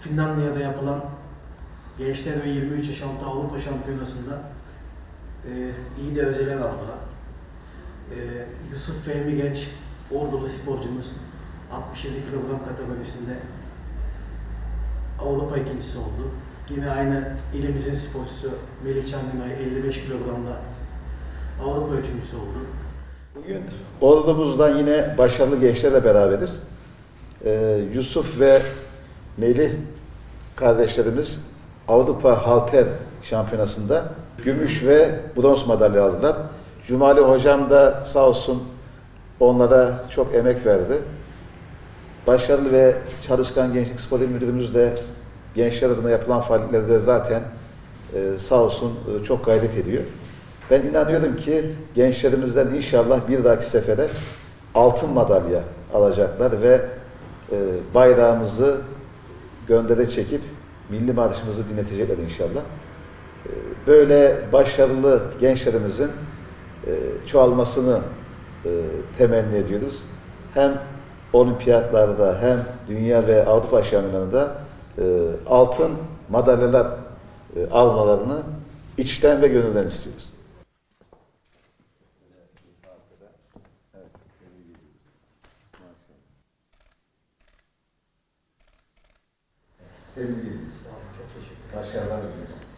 Finlandiya'da yapılan Gençler ve 23 yaş altı Avrupa Şampiyonası'nda e, iyi dereceler aldılar. E, Yusuf Fehmi Genç, Ordulu sporcumuz 67 kilogram kategorisinde Avrupa ikincisi oldu. Yine aynı ilimizin sporcusu Melih Çangınay 55 kilogramda Avrupa üçüncüsü oldu. Bugün ordumuzdan yine başarılı gençlerle beraberiz. Ee, Yusuf ve Melih kardeşlerimiz Avrupa Halter Şampiyonası'nda gümüş ve bronz madalya aldılar. Cumali hocam da sağ olsun onlara çok emek verdi. Başarılı ve çalışkan Gençlik Spor Müdürümüz de gençler adına yapılan faaliyetlerde zaten e, sağ olsun e, çok gayret ediyor. Ben inanıyorum ki gençlerimizden inşallah bir dahaki sefere altın madalya alacaklar ve e, bayrağımızı göndere çekip milli marşımızı dinletecekler inşallah. E, böyle başarılı gençlerimizin e, çoğalmasını e, temenni ediyoruz. Hem olimpiyatlarda hem dünya ve Avrupa şampiyonlarında e, altın madalyalar almalarını içten ve gönülden istiyoruz. Tebrik ederim. Başarılar diliyoruz.